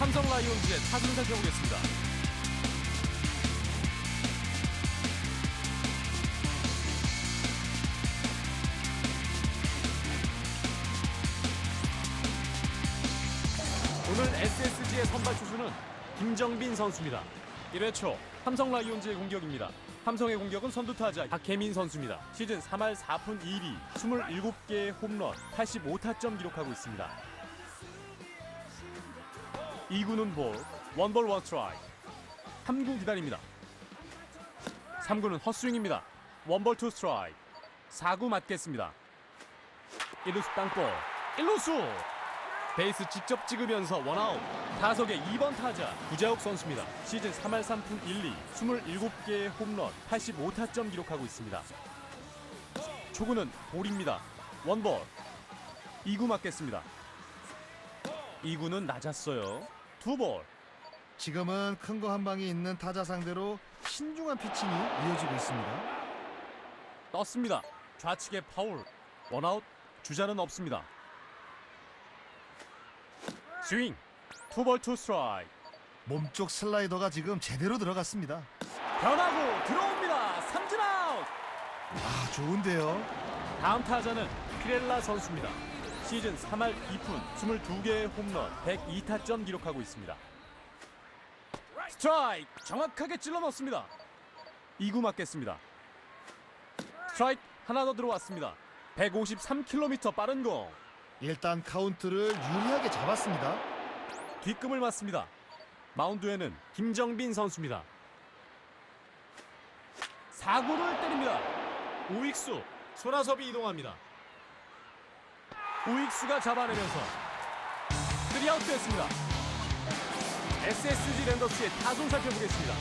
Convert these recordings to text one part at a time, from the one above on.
삼성 라이온즈의 타순 살펴보겠습니다. 오늘 SSG의 선발 투수는 김정빈 선수입니다. 1회 초 삼성 라이온즈의 공격입니다. 삼성의 공격은 선두타자 박혜민 선수입니다. 시즌 3할 4푼 2리 27개의 홈런 85타점 기록하고 있습니다. 2구는 볼, 원볼 원스트라이크 3구 기다립니다. 3구는 헛스윙입니다. 원볼 투 스트라이크 4구 맞겠습니다. 1루수 땅볼 1루수 베이스 직접 찍으면서 원아웃 타석의 2번 타자 구자욱 선수입니다. 시즌 3할 3푼 1리 27개의 홈런 85타점 기록하고 있습니다. 초구는 볼입니다. 원볼 2구 맞겠습니다. 2구는 낮았어요. 투볼 지금은 큰 거 한 방이 있는 타자 상대로 신중한 피칭이 이어지고 있습니다. 떴습니다. 좌측에 파울 원아웃 주자는 없습니다. 스윙 투볼 투 스트라이크 몸쪽 슬라이더가 지금 제대로 들어갔습니다. 변하고 들어옵니다. 삼진 아웃 아, 좋은데요. 다음 타자는 피렐라 선수입니다. 시즌 3할 2푼 22개의 홈런 102타점 기록하고 있습니다. 스트라이크 정확하게 찔러 넣습니다. 2구 맞겠습니다. 스트라이크 하나 더 들어왔습니다. 153km 빠른 공 일단 카운트를 유리하게 잡았습니다. 뒷금을 맞습니다. 마운드에는 김정빈 선수입니다. 4구를 때립니다. 우익수 손아섭이 이동합니다. 우익수가 잡아내면서 3아웃 됐습니다. SSG 랜더스의 타순 살펴보겠습니다.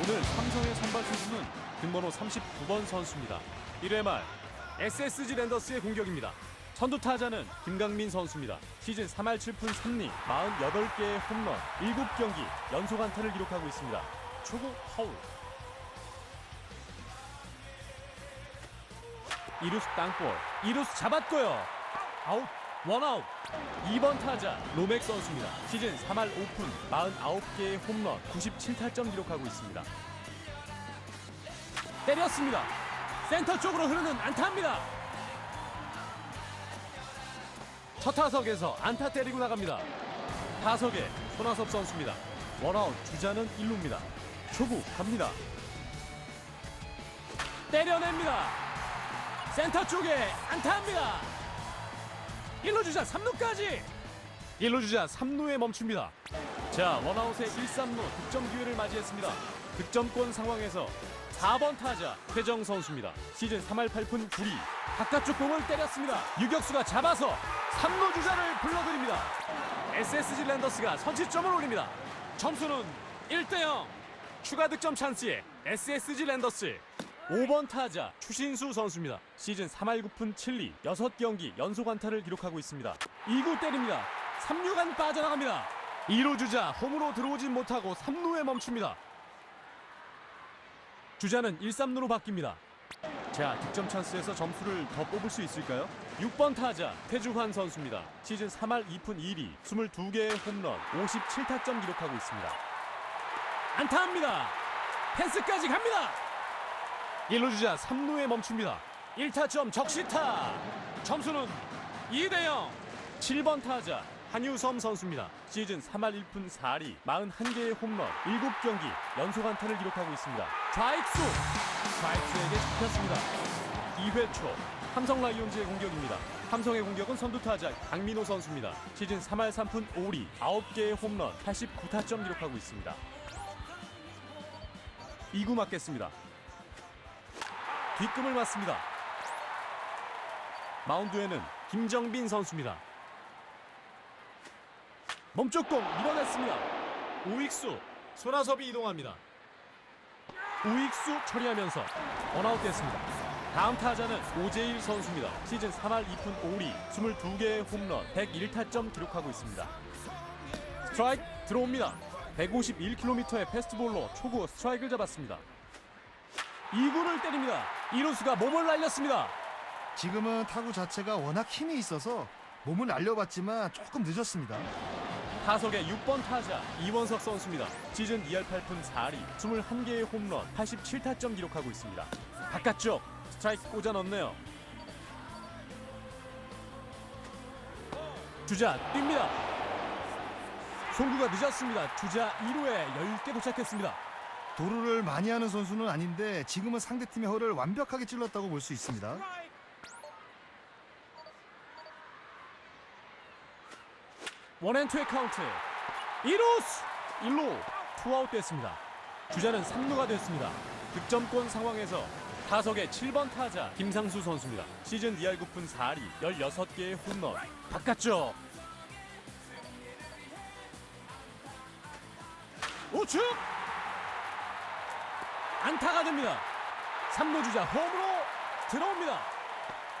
오늘 삼성의 선발 투수는 등번호 39번 선수입니다. 1회 말 SSG 랜더스의 공격입니다. 선두 타자는 김강민 선수입니다. 시즌 3할 7푼 3리 48개의 홈런 7경기 연속 안타를 기록하고 있습니다. 초구 파울. 이루스 땅볼 이루스 잡았고요. 아웃 원아웃. 2번 타자 로맥 선수입니다. 시즌 3할 5푼 49개의 홈런 97타점 기록하고 있습니다. 때렸습니다. 센터 쪽으로 흐르는 안타입니다 첫 타석에서 안타 때리고 나갑니다 타석에 손아섭 선수입니다 원아웃 주자는 1루입니다 초구 갑니다 때려냅니다 센터 쪽에 안타입니다. 1루 주자 3루까지. 1루 주자 3루에 멈춥니다. 자 원아웃의 1, 3루 득점 기회를 맞이했습니다. 득점권 상황에서 4번 타자 최정 선수입니다. 시즌 3할 8푼 9리 바깥쪽 공을 때렸습니다. 유격수가 잡아서 3루 주자를 불러드립니다. SSG 랜더스가 선취점을 올립니다. 점수는 1대0 추가 득점 찬스에 SSG 랜더스 5번 타자 추신수 선수입니다. 시즌 3할 9푼 7리 6경기 연속 안타를 기록하고 있습니다. 2구 때립니다. 3루간 빠져나갑니다. 2루 주자 홈으로 들어오진 못하고 3루에 멈춥니다. 주자는 1, 3루로 바뀝니다. 자, 득점 찬스에서 점수를 더 뽑을 수 있을까요? 6번 타자 태주환 선수입니다. 시즌 3할 2푼 2리 22개의 홈런 57타점 기록하고 있습니다. 안타합니다. 펜스까지 갑니다. 1루 주자 3루에 멈춥니다. 1타점 적시타. 점수는 2대 0. 7번 타자 한유섬 선수입니다. 시즌 3할 1푼 4리 41개의 홈런 7경기 연속 안타를 기록하고 있습니다. 좌익수. 좌익수에게 잡혔습니다. 2회 초 삼성 라이온즈의 공격입니다. 삼성의 공격은 선두 타자 강민호 선수입니다. 시즌 3할 3푼 5리 9개의 홈런 89타점 기록하고 있습니다. 2구 맞겠습니다. 뒷금을 맞습니다. 마운드에는 김정빈 선수입니다. 몸쪽 공 밀어냈습니다. 우익수 손아섭이 이동합니다. 우익수 처리하면서 원아웃 됐습니다. 다음 타자는 오재일 선수입니다. 시즌 3할 2푼 5리 22개의 홈런 101타점 기록하고 있습니다. 스트라이크 들어옵니다. 151km의 패스트볼로 초구 스트라이크를 잡았습니다. 2구를 때립니다. 이루수가 몸을 날렸습니다. 지금은 타구 자체가 워낙 힘이 있어서 몸을 날려봤지만 조금 늦었습니다. 타석의 6번 타자 이원석 선수입니다. 시즌 2할 8푼 4리 21개의 홈런 87타점 기록하고 있습니다. 바깥쪽 스트라이크 꽂아 넣네요. 주자 뜁니다. 송구가 늦었습니다. 주자 2루에 여유 있게 도착했습니다. 도루를 많이 하는 선수는 아닌데 지금은 상대팀의 허를 완벽하게 찔렀다고 볼 수 있습니다. 원앤투의 카운트. 1루수 1루. 투아웃 됐습니다. 주자는 3루가 됐습니다. 득점권 상황에서 타석의 7번 타자 김상수 선수입니다. 시즌 2할 9푼 4리 16개의 홈런. 바깥쪽. 우측! 안타가 됩니다. 3루 주자 홈으로 들어옵니다.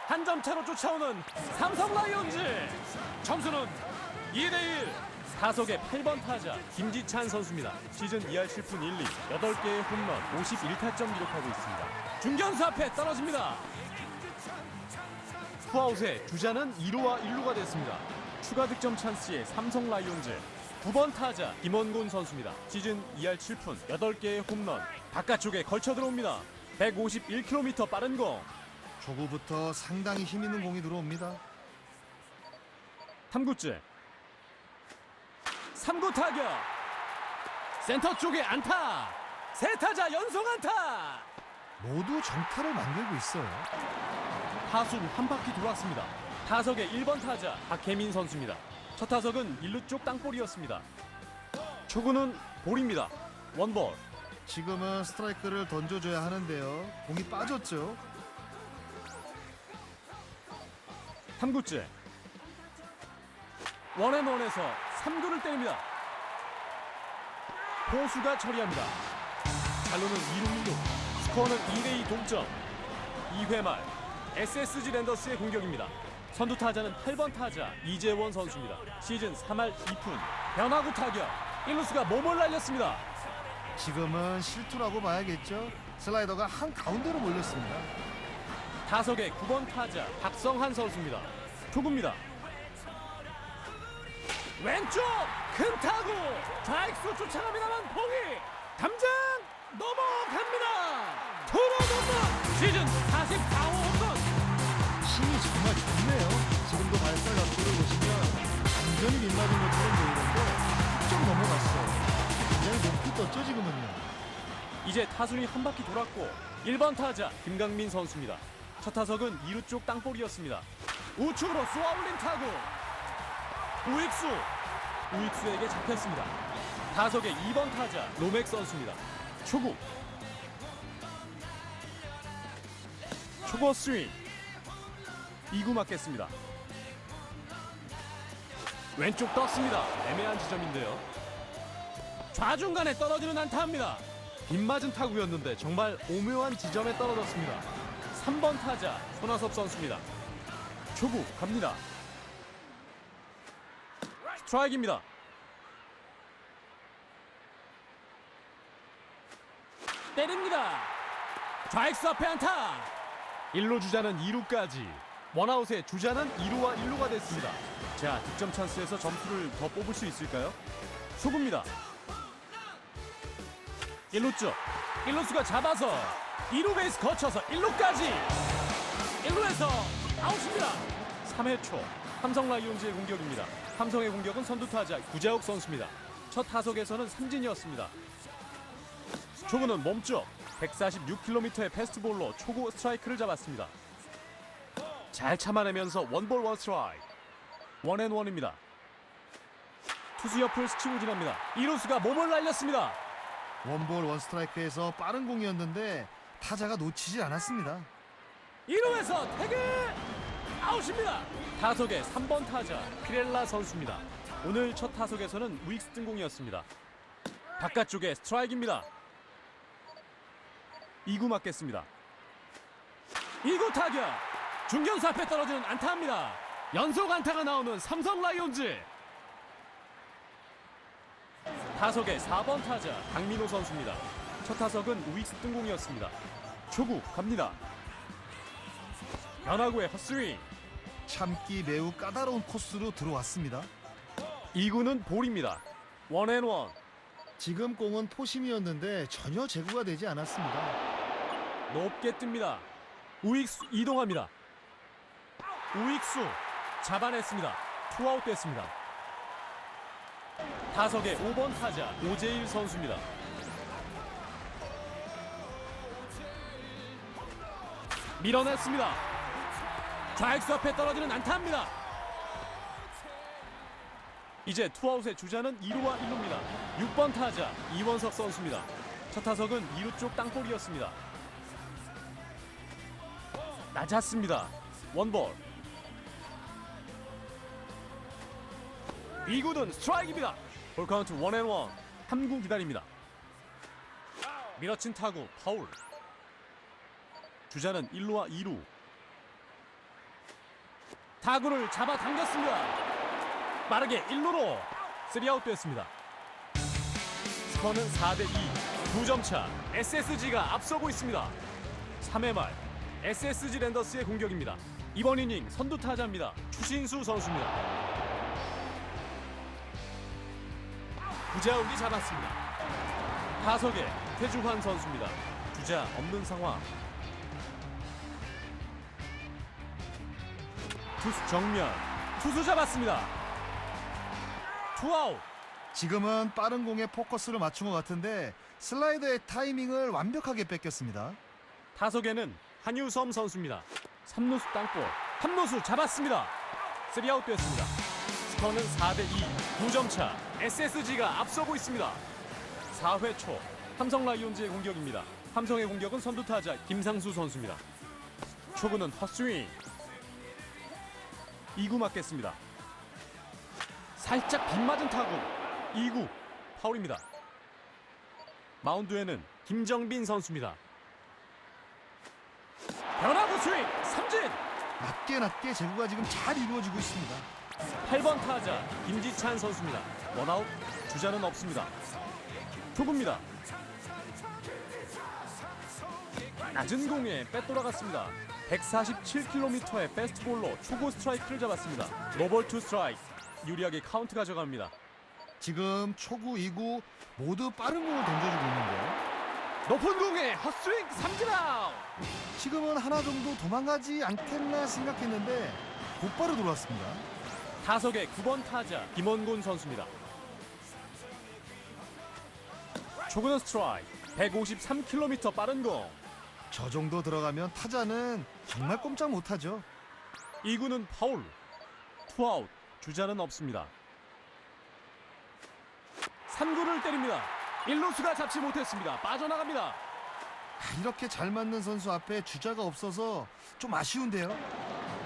한 점 차로 쫓아오는 삼성 라이온즈. 점수는 2대1 타석의 8번 타자 김지찬 선수입니다. 시즌 2할 7푼 1리 8개의 홈런 51타점 기록하고 있습니다. 중견수 앞에 떨어집니다. 투아웃에 주자는 2루와 1루가 됐습니다. 추가 득점 찬스의 삼성 라이온즈 9번 타자 김원곤 선수입니다. 시즌 2할 7푼 8개의 홈런 바깥쪽에 걸쳐 들어옵니다. 151km 빠른 공 초구부터 상당히 힘 있는 공이 들어옵니다. 3구째 3구 타격. 센터 쪽에 안타. 세 타자 연속 안타. 모두 정타를 만들고 있어요. 타순 한 바퀴 돌았습니다. 타석의 1번 타자 박혜민 선수입니다. 첫 타석은 1루 쪽 땅볼이었습니다. 초구는 볼입니다. 원볼. 지금은 스트라이크를 던져줘야 하는데요. 공이 빠졌죠. 3구째. 원앤원에서 3구를 때립니다 포수가 처리합니다 잘로는 2루 1루 스코어는 2대2 동점 2회 말 SSG 랜더스의 공격입니다 선두 타자는 8번 타자 이재원 선수입니다 시즌 3할 2푼 변화구 타격 1루수가 몸을 날렸습니다 지금은 실투라고 봐야겠죠. 슬라이더가 한 가운데로 몰렸습니다. 타석의 9번 타자 박성한 선수입니다. 초구입니다. 왼쪽 큰 타구 좌익수 쫓아갑니다만 봉이 담장 넘어갑니다. 투런 홈런 시즌 44호 홈런 힘이 정말 좋네요. 지금도 발살 각도를 보시면 완전히 민맞은 것처럼 보이는데 좀 넘어갔어요. 굉장히 높이 떴죠 지금은요. 이제 타순이 한 바퀴 돌았고 1번 타자 김강민 선수입니다. 첫 타석은 2루 쪽 땅볼이었습니다. 우측으로 쏘아올린 타구 우익수 우익수에게 잡혔습니다. 타석의 2번 타자 로맥 선수입니다. 초구 초구 스윙 2구 맞겠습니다. 왼쪽 떴습니다. 애매한 지점인데요. 좌중간에 떨어지는 안타입니다. 빗맞은 타구였는데 정말 오묘한 지점에 떨어졌습니다. 3번 타자 손아섭 선수입니다. 초구 갑니다. 스트라이크입니다. 때립니다. 좌익수 앞에 안타. 1루 주자는 2루까지. 원아웃에 주자는 2루와 1루가 됐습니다. 자, 득점 찬스에서 점수를 더 뽑을 수 있을까요? 초구입니다. 1루 쪽 1루수가 잡아서 2루 베이스 거쳐서 1루까지 1루에서 아웃입니다 3회 초 삼성 라이온즈의 공격입니다 삼성의 공격은 선두 타자 구자욱 선수입니다. 첫 타석에서는 삼진이었습니다. 초구는 몸쪽 146km의 패스트볼로 초구 스트라이크를 잡았습니다. 잘 참아내면서 원볼 원 스트라이크. 원앤원입니다. 투수 옆을 스치고 지납니다. 이루수가 몸을 날렸습니다. 원볼 원스트라이크에서 빠른 공이었는데 타자가 놓치지 않았습니다. 1루에서 태그 아웃입니다. 타석의 3번 타자 피렐라 선수입니다. 오늘 첫 타석에서는 우익수 등공이었습니다. 바깥쪽에 스트라이크입니다. 2구 맞겠습니다. 2구 타격 중견수 앞에 떨어지는 안타입니다. 연속 안타가 나오는 삼성 라이온즈 타석의 4번 타자 강민호 선수입니다. 첫 타석은 우익수 뜬공이었습니다. 초구 갑니다. 변화구의 헛스윙. 참기 매우 까다로운 코스로 들어왔습니다. 2구는 볼입니다. 원앤원. 지금 공은 포심이었는데 전혀 제구가 되지 않았습니다. 높게 뜹니다. 우익수 이동합니다. 우익수 잡아냈습니다. 투아웃 됐습니다. 타석의 5번 타자 오재일 선수입니다. 밀어냈습니다. 좌익수 앞에 떨어지는 안타입니다. 이제 투아웃의 주자는 2루와 1루입니다. 6번 타자 이원석 선수입니다. 첫 타석은 2루 쪽 땅볼이었습니다. 낮았습니다. 원볼. 2구는 스트라이크입니다. 볼 카운트 원앤원. 3구 기다립니다. 밀어친 타구 파울. 주자는 1루와 2루. 타구를 잡아 당겼습니다. 빠르게 1루로 3아웃 됐습니다. 스코어는 4대 2. 2점 차. SSG가 앞서고 있습니다. 3회 말 SSG 랜더스의 공격입니다. 이번 이닝 선두 타자입니다. 추신수 선수입니다. 구자욱이 잡았습니다. 타석에 태주환 선수입니다. 주자 없는 상황. 투수 정면 투수 잡았습니다. 투아웃. 지금은 빠른 공에 포커스를 맞춘 것 같은데 슬라이더의 타이밍을 완벽하게 뺏겼습니다. 타석에는 한유섬 선수입니다. 3루수 땅볼. 3루수 잡았습니다. 3아웃 됐습니다. 스코어는 4대 2. 9점 차. SSG가 앞서고 있습니다. 4회 초 삼성 라이온즈의 공격입니다. 삼성의 공격은 선두 타자 김상수 선수입니다. 초구는 헛스윙. 2구 맞겠습니다. 살짝 빗맞은 타구. 2구 파울입니다. 마운드에는 김정빈 선수입니다. 변화구 스윙 삼진 낮게 낮게 제구가 지금 잘 이루어지고 있습니다. 8번 타자 김지찬 선수입니다 원아웃 주자는 없습니다 초구입니다 낮은 공에 빼돌아갔습니다 147km의 패스트볼로 초구 스트라이크를 잡았습니다 노볼 투 스트라이크 유리하게 카운트 가져갑니다 지금 초구, 이구 모두 빠른 공을 던져주고 있는데요. 높은 공에 헛스윙 삼진 아웃 지금은 하나 정도 도망가지 않겠나 생각했는데 곧바로 돌아왔습니다. 타석의 9번 타자 김원곤 선수입니다. 초구는 스트라이크 153km 빠른 공 저 정도 들어가면 타자는 정말 꼼짝 못하죠. 2구는 파울 투아웃 주자는 없습니다. 3구를 때립니다. 1루수가 잡지 못했습니다. 빠져나갑니다. 아, 이렇게 잘 맞는 선수 앞에 주자가 없어서 좀 아쉬운데요.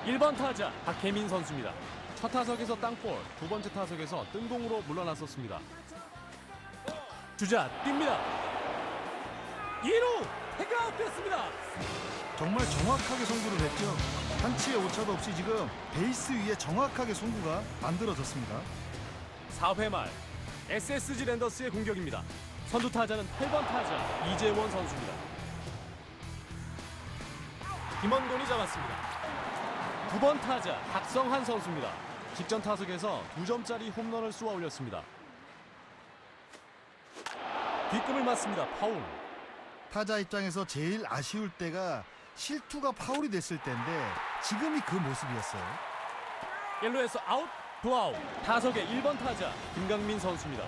1번 타자 박혜민 선수입니다. 첫 타석에서 땅볼, 두 번째 타석에서 뜬공으로 물러났었습니다. 주자 뜁니다. 2루 태그아웃 됐습니다. 정말 정확하게 송구를 했죠. 한치의 오차도 없이 지금 베이스 위에 정확하게 송구가 만들어졌습니다. 4회 말 SSG 랜더스의 공격입니다. 선두 타자는 8번 타자 이재원 선수입니다. 김원곤이 잡았습니다. 9번 타자 박성한 선수입니다. 직전 타석에서 2점짜리 홈런을 쏘아 올렸습니다. 뒷금을 맞습니다. 파울. 타자 입장에서 제일 아쉬울 때가 실투가 파울이 됐을 때인데 지금이 그 모습이었어요. 1루에서 아웃, 두아웃. 타석의 1번 타자 김강민 선수입니다.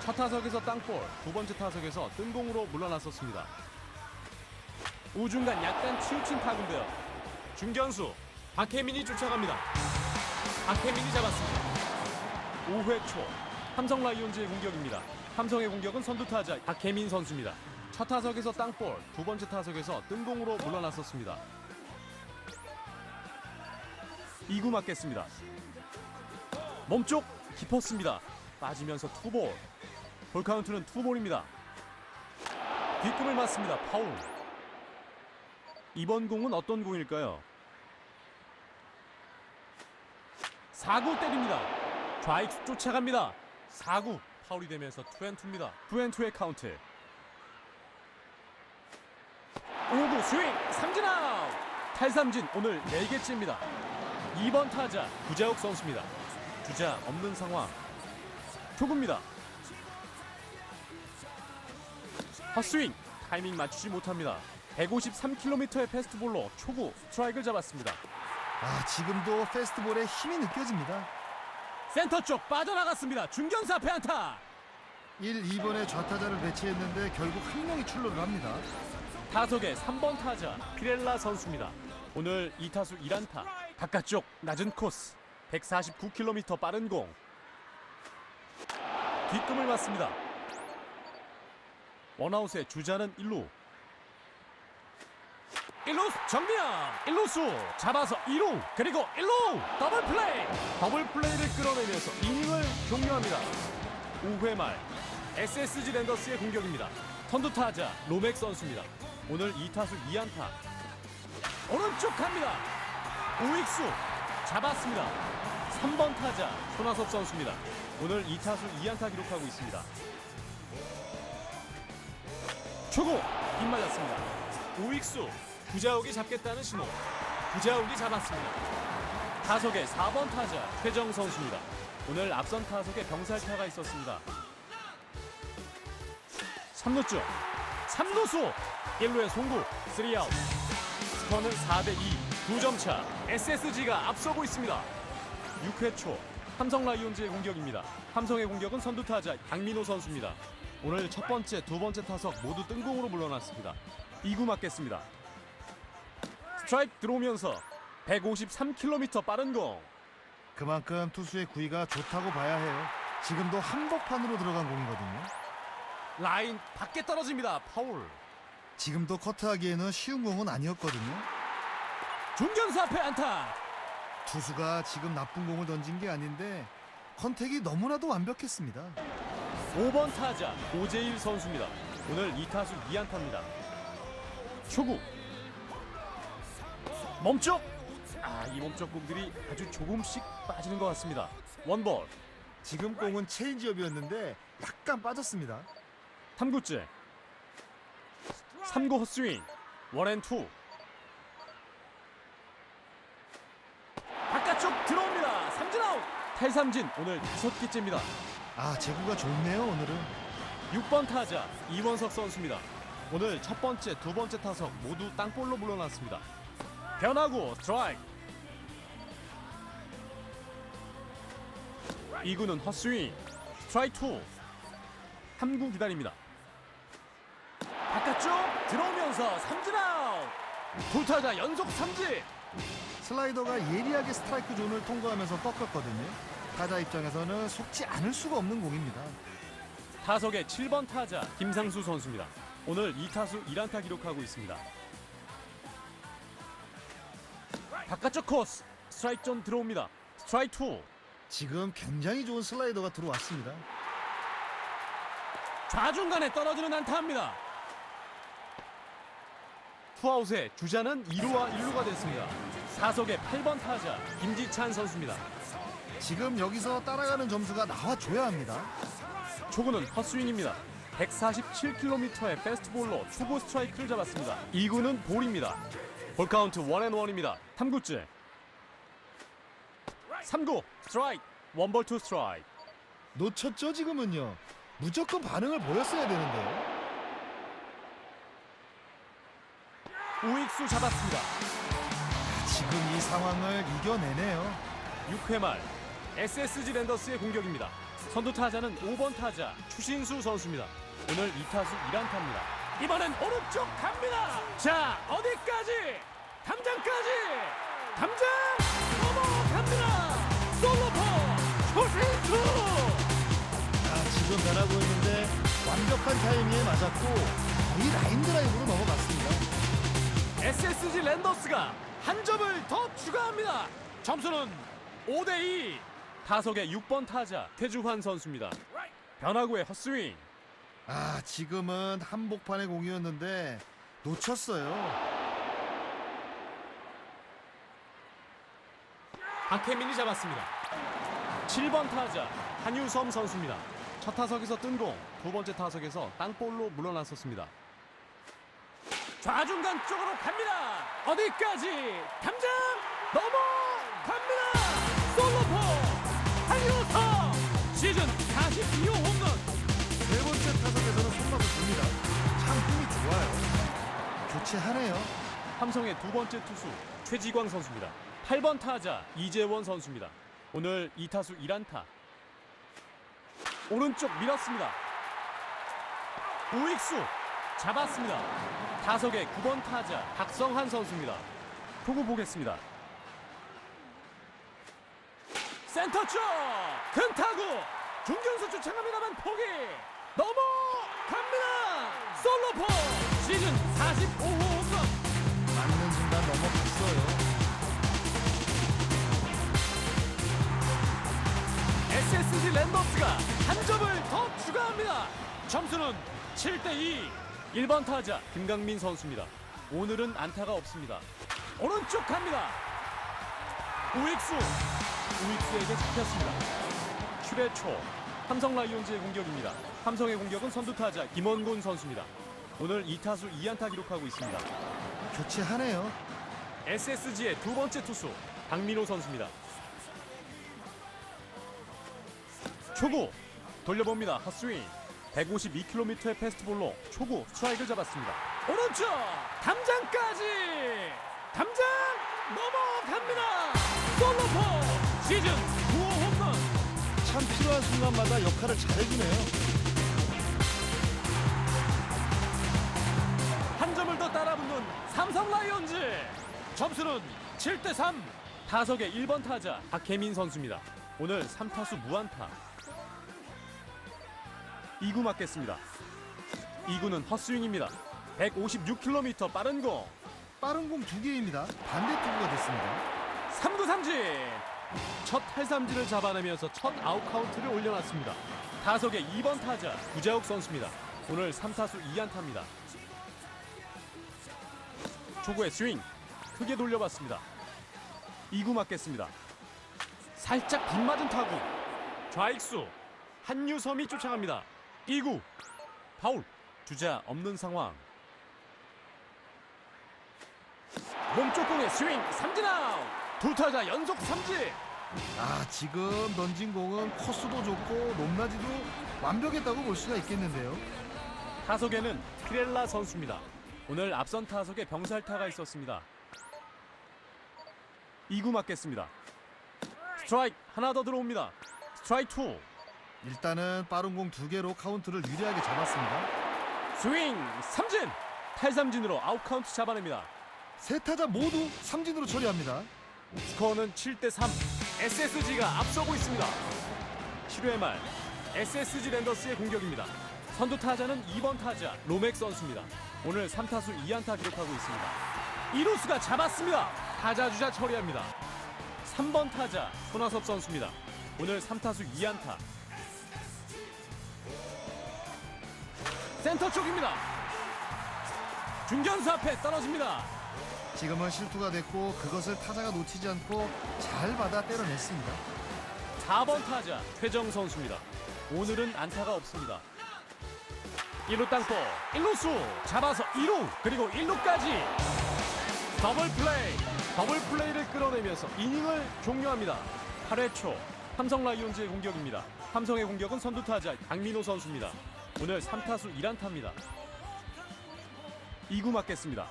첫 타석에서 땅볼, 두 번째 타석에서 뜬공으로 물러났었습니다. 우중간 약간 치우친 타구인데요. 중견수 박혜민이 쫓아갑니다. 박혜민이 잡았습니다. 5회 초 삼성 라이온즈의 공격입니다. 삼성의 공격은 선두 타자 박혜민 선수입니다. 첫 타석에서 땅볼, 두 번째 타석에서 뜬공으로 물러났었습니다. 2구 맞겠습니다. 몸쪽 깊었습니다. 빠지면서 투볼. 볼 카운트는 투볼입니다. 뒷금을 맞습니다. 파울. 이번 공은 어떤 공일까요? 4구 때립니다. 좌익수 쫓아갑니다. 4구 파울이 되면서 투앤투입니다. 투앤투의 카운트. 5구 스윙 삼진 아웃. 탈삼진 오늘 4개째입니다. 2번 타자 구자욱 선수입니다. 주자 없는 상황. 초구입니다. 헛스윙 타이밍 맞추지 못합니다. 153km의 패스트볼로 초구 스트라이크를 잡았습니다. 아 지금도 페스티벌에 힘이 느껴집니다. 센터 쪽 빠져나갔습니다. 중견수 앞에 안타. 1, 2번에 좌타자를 배치했는데 결국 한 명이 출루를 합니다. 타석의 3번 타자 피렐라 선수입니다. 오늘 2타수 1안타. 바깥쪽 낮은 코스. 149km 빠른 공. 뒷금을 맞습니다. 원아웃의 주자는 1루. 1루 정면 1루수 잡아서 2루 그리고 1루 더블 플레이 더블 플레이를 끌어내면서 이닝을 종료합니다 5회 말 SSG 랜더스의 공격입니다 선두 타자 로맥 선수입니다 오늘 2타수 2안타. 오른쪽 갑니다. 우익수 잡았습니다. 3번 타자 손아섭 선수입니다. 오늘 2타수 2안타 기록하고 있습니다. 초구 빗맞았습니다. 우익수 구자욱이 잡겠다는 신호. 구자욱이 잡았습니다. 타석의 4번 타자 최정 선수입니다. 오늘 앞선 타석에 병살타가 있었습니다. 3루쪽 3루수 1루의 송구 3아웃. 스코어는 4대2 2점 차. SSG가 앞서고 있습니다. 6회 초 삼성 라이온즈의 공격입니다. 삼성의 공격은 선두타자 강민호 선수입니다. 오늘 첫 번째, 두 번째 타석 모두 뜬공으로 물러났습니다. 2구 맞겠습니다. 스트라이크 들어오면서 153km 빠른 공. 그만큼 투수의 구위가 좋다고 봐야 해요. 지금도 한복판으로 들어간 공이거든요. 라인 밖에 떨어집니다 파울 지금도 커트하기에는 쉬운 공은 아니었거든요. 중견수 앞에 안타 투수가 지금 나쁜 공을 던진 게 아닌데 컨택이 너무나도 완벽했습니다. 5번 타자 오재일 선수입니다. 오늘 2타수 2안타입니다. 초구 멈쩍 아이 멈쩍 공들이 아주 조금씩 빠지는 것 같습니다. 원볼 지금 공은 체인지업이었는데 약간 빠졌습니다. 3구째 3구 헛스윙 원앤투 바깥쪽 들어옵니다. 삼진 아웃 탈삼진 오늘 다섯 개째입니다. 아 제구가 좋네요 오늘은. 6번 타자 이원석 선수입니다. 오늘 첫 번째, 두 번째 타석 모두 땅볼로 물러났습니다. 변화구 스트라이크. 2구는 헛스윙. 스트라이크 2. 3구 기다립니다. 바깥쪽 들어오면서 삼진 아웃. 두 타자 연속 삼진. 슬라이더가 예리하게 스트라이크 존을 통과하면서 꺾었거든요. 타자 입장에서는 속지 않을 수가 없는 공입니다. 타석의 7번 타자 김상수 선수입니다. 오늘 2타수 1안타 기록하고 있습니다. 바깥쪽 코스 스트라이크 존 들어옵니다. 스트라이크 2 지금 굉장히 좋은 슬라이더가 들어왔습니다. 좌중간에 떨어지는 안타입니다. 투아웃에 주자는 2루와 1루가 됐습니다. 사석의 8번 타자 김지찬 선수입니다. 지금 여기서 따라가는 점수가 나와줘야 합니다. 초구는 헛스윙입니다. 147km의 패스트볼로 초구 스트라이크를 잡았습니다. 2구는 볼입니다. 볼 카운트 원앤원입니다. 3구째. 3구 스트라이크. 원볼 투 스트라이크. 놓쳤죠 지금은요. 무조건 반응을 보였어야 되는데요. 우익수 잡았습니다. 지금 이 상황을 이겨내네요. 6회 말 SSG 랜더스의 공격입니다. 선두 타자는 5번 타자 추신수 선수입니다. 오늘 2타수 1안타입니다. 이번엔 오른쪽 갑니다. 자 어디까지? 담장까지. 담장 넘어갑니다. 솔로포 추신수. 아, 지금 변하고 있는데 완벽한 타이밍에 맞았고 거의 라인 드라이브로 넘어갔습니다. SSG 랜더스가 한 점을 더 추가합니다. 점수는 5대2. 타석의 6번 타자 태주환 선수입니다. 변화구의 헛스윙. 아 지금은 한복판의 공이었는데 놓쳤어요. 박혜민이 잡았습니다. 7번 타자 한유섬 선수입니다. 첫 타석에서 뜬 공, 두 번째 타석에서 땅볼로 물러났었습니다. 좌중간 쪽으로 갑니다. 어디까지? 담장 넘어갑니다. 솔로포 한효서 시즌 42호 홈런. 세 번째 타석에서는 손맛을 줍니다. 참 힘이 좋아요. 교체하네요. 삼성의 두 번째 투수 최지광 선수입니다. 8번 타자 이재원 선수입니다. 오늘 2타수 1안타. 오른쪽 밀었습니다. 우익수 잡았습니다. 타석의 9번 타자 박성한 선수입니다. 보고 보겠습니다. 센터 쪽! 큰 타구! 중견수 쫓아갑니다만 포기! 넘어갑니다! 솔로포! 시즌 45호 홈런! 맞는 순간 넘어갔어요. SSG 랜더스가 한 점을 더 추가합니다. 점수는 7대 2. 1번 타자 김강민 선수입니다. 오늘은 안타가 없습니다. 오른쪽 갑니다. 우익수. 우익수에게 잡혔습니다. 7회 초 삼성 라이온즈의 공격입니다. 삼성의 공격은 선두 타자 김원곤 선수입니다. 오늘 2타수 2안타 기록하고 있습니다. 교체하네요. SSG의 두 번째 투수 박민호 선수입니다. 초구 돌려봅니다. 헛스윙 152km의 패스트볼로 초구 스트라이크를 잡았습니다. 오른쪽! 담장까지! 담장 넘어갑니다. 솔로포 시즌 9호 홈런! 참 필요한 순간마다 역할을 잘해주네요. 한 점을 더 따라붙는 삼성 라이온즈. 점수는 7대 3 타석의 1번 타자 박혜민 선수입니다. 오늘 3타수 무안타 2구 맞겠습니다. 2구는 헛스윙입니다. 156km 빠른 공. 빠른 공 두 개입니다. 반대 투구가 됐습니다. 3구 삼진. 첫 탈삼진을 잡아내면서 첫 아웃 카운트를 올려놨습니다. 타석의 2번 타자 구자욱 선수입니다. 오늘 3타수 2안타입니다. 초구의 스윙 크게 돌려봤습니다. 2구 맞겠습니다. 살짝 빗맞은 타구. 좌익수 한유섬이 쫓아갑니다 2구 파울 주자 없는 상황 몸쪽 공의 스윙 삼진 아웃 두 타자 연속 삼진 아 지금 던진 공은 코스도 좋고 높낮이도 완벽했다고 볼 수가 있겠는데요. 타석에는 피렐라 선수입니다. 오늘 앞선 타석에 병살타가 있었습니다. 2구 맞겠습니다. 스트라이크 하나 더 들어옵니다. 스트라이크 2 일단은 빠른 공 두 개로 카운트를 유리하게 잡았습니다. 스윙 삼진 탈삼진으로 아웃 카운트 잡아냅니다. 세 타자 모두 삼진으로 처리합니다. 스코어는 7대 3 SSG가 앞서고 있습니다. 7회 말 SSG 랜더스의 공격입니다. 선두 타자는 2번 타자 로맥 선수입니다. 오늘 3타수 2안타 기록하고 있습니다. 이루수가 잡았습니다. 타자 주자 처리합니다. 3번 타자 손아섭 선수입니다. 오늘 3타수 2안타. 센터 쪽입니다. 중견수 앞에 떨어집니다. 지금은 실투가 됐고 그것을 타자가 놓치지 않고 잘 받아 때려냈습니다. 4번 타자 최정 선수입니다. 오늘은 안타가 없습니다. 1루 땅볼 1루수 잡아서 2루 그리고 1루까지 더블 플레이 더블 플레이를 끌어내면서 이닝을 종료합니다. 8회 초 삼성 라이온즈의 공격입니다. 삼성의 공격은 선두 타자 강민호 선수입니다. 오늘 3타수 1안타입니다. 2구 맞겠습니다.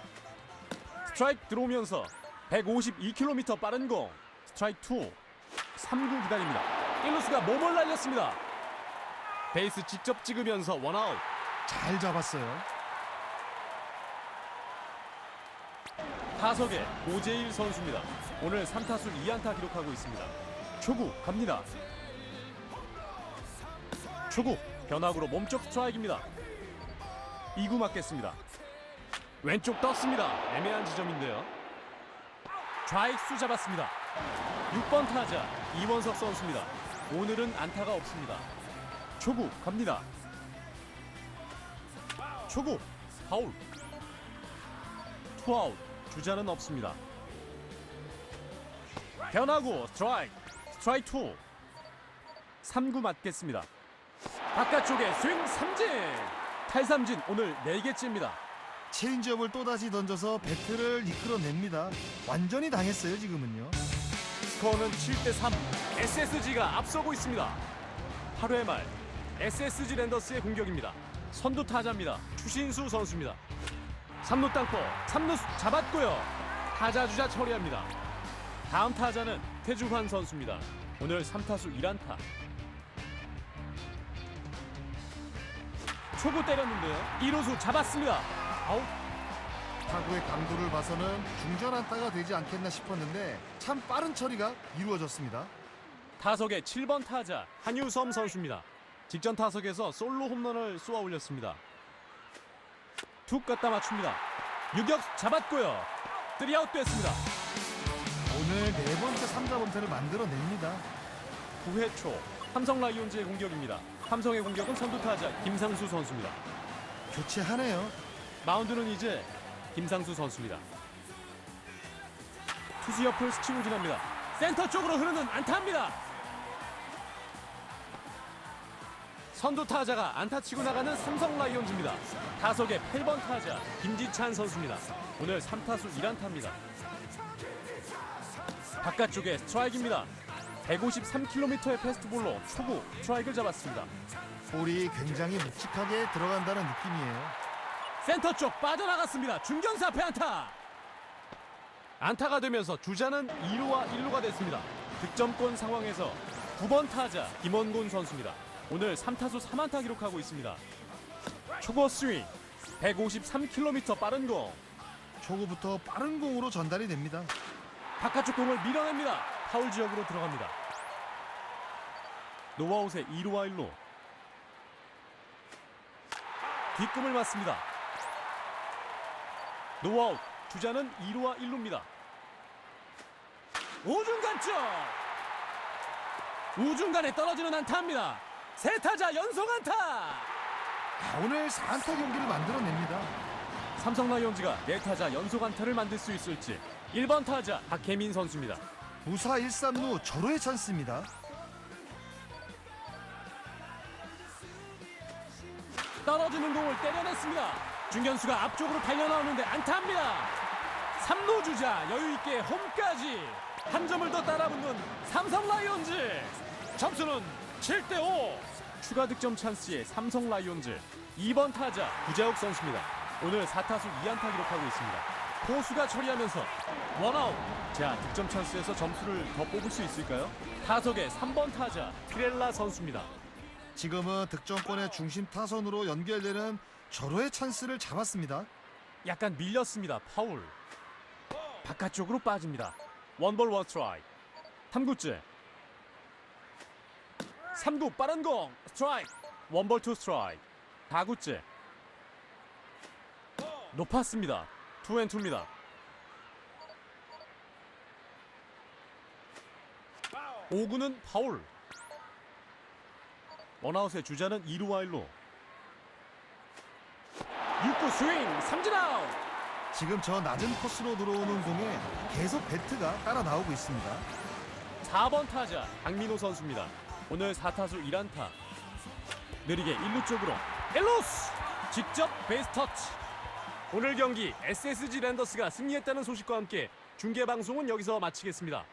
스트라이크 들어오면서 152km 빠른 공 스트라이크 2 3구 기다립니다. 1루수가 몸을 날렸습니다. 베이스 직접 찍으면서 원아웃. 잘 잡았어요. 타석에 오재일 선수입니다. 오늘 3타수 2안타 기록하고 있습니다. 초구 갑니다. 초구 변화구로 몸쪽 스트라이크입니다. 2구 맞겠습니다. 왼쪽 떴습니다. 애매한 지점인데요. 좌익수 잡았습니다. 6번 타자 이원석 선수입니다. 오늘은 안타가 없습니다. 초구 갑니다. 초구 파울. 투아웃 주자는 없습니다. 변화구 스트라이크 스트라이크 2 3구 맞겠습니다. 바깥쪽에 스윙 삼진. 탈삼진 오늘 네개째입니다 체인지업을 또다시 던져서 배트를 이끌어냅니다. 완전히 당했어요 지금은요. 스코어는 7대 3. SSG가 앞서고 있습니다. 8회 말 SSG 랜더스의 공격입니다. 선두 타자입니다. 추신수 선수입니다. 3루 땅볼 3루 잡았고요. 타자 주자 처리합니다. 다음 타자는 태주환 선수입니다. 오늘 3타수 1안타. 초구 때렸는데요. 1루수 잡았습니다. 아웃. 타구의 강도를 봐서는 중전 안타가 되지 않겠나 싶었는데 참 빠른 처리가 이루어졌습니다. 타석의 7번 타자 한유섬 선수입니다. 직전 타석에서 솔로 홈런을 쏘아 올렸습니다. 툭 갖다 맞춥니다. 유격 잡았고요. 뜨리아웃 됐습니다. 오늘 네 번째 3자 범퇴를 만들어냅니다. 9회 초 삼성 라이온즈의 공격입니다. 삼성의 공격은 선두 타자 김상수 선수입니다. 교체하네요. 마운드는 이제 김상수 선수입니다. 투수 옆을 스치고 지납니다. 센터 쪽으로 흐르는 안타입니다. 선두 타자가 안타 치고 나가는 삼성 라이온즈입니다. 타석의 8번 타자 김지찬 선수입니다. 오늘 3타수 1안타입니다. 바깥쪽에 스트라이크입니다. 153km의 패스트볼로 초구 스트라이크를 잡았습니다. 볼이 굉장히 묵직하게 들어간다는 느낌이에요. 센터 쪽 빠져나갔습니다. 중견수 앞에 안타. 안타가 되면서 주자는 2루와 1루가 됐습니다. 득점권 상황에서 9번 타자 김원곤 선수입니다. 오늘 3타수 3안타 기록하고 있습니다. 초고 스윙 153km 빠른 공 초구부터 빠른 공으로 전달이 됩니다. 바깥쪽 공을 밀어냅니다. 파울 지역으로 들어갑니다. 노아웃의 2루와 1루 뒷꿈을 맞습니다. 노아웃 주자는 2루와 1루입니다. 우중간 쪽 우중간에 떨어지는 안타입니다. 세 타자 연속 안타. 아, 오늘 4안타 경기를 만들어냅니다. 삼성 라이온즈가 네 타자 연속 안타를 만들 수 있을지 1번 타자 박혜민 선수입니다. 무사 1-3루 절호의 찬스입니다. 떨어지는 공을 때려냈습니다. 중견수가 앞쪽으로 달려나오는데 안타입니다. 3루 주자 여유 있게 홈까지 한 점을 더 따라붙는 삼성 라이온즈. 점수는 7대 5. 추가 득점 찬스의 삼성 라이온즈 2번 타자 구자욱 선수입니다. 오늘 4타수 2안타 기록하고 있습니다. 포수가 처리하면서 원아웃. 자, 득점 찬스에서 점수를 더 뽑을 수 있을까요? 타석의 3번 타자 피렐라 선수입니다. 지금은 득점권의 중심 타선으로 연결되는 절호의 찬스를 잡았습니다. 약간 밀렸습니다. 파울. 바깥쪽으로 빠집니다. 원볼 원스트라이크. 3구째. 3구 빠른 공. 스트라이크. 원볼 투 스트라이크. 4구째. 높았습니다. 투앤투입니다. 오구는 파울. 원아웃의 주자는 2루와 1루. 6구 스윙 삼진 아웃. 지금 저 낮은 코스로 들어오는 공에 계속 배트가 따라 나오고 있습니다. 4번 타자 강민호 선수입니다. 오늘 4타수 1안타. 느리게 1루 쪽으로 1루스 직접 베이스 터치. 오늘 경기 SSG 랜더스가 승리했다는 소식과 함께 중계 방송은 여기서 마치겠습니다.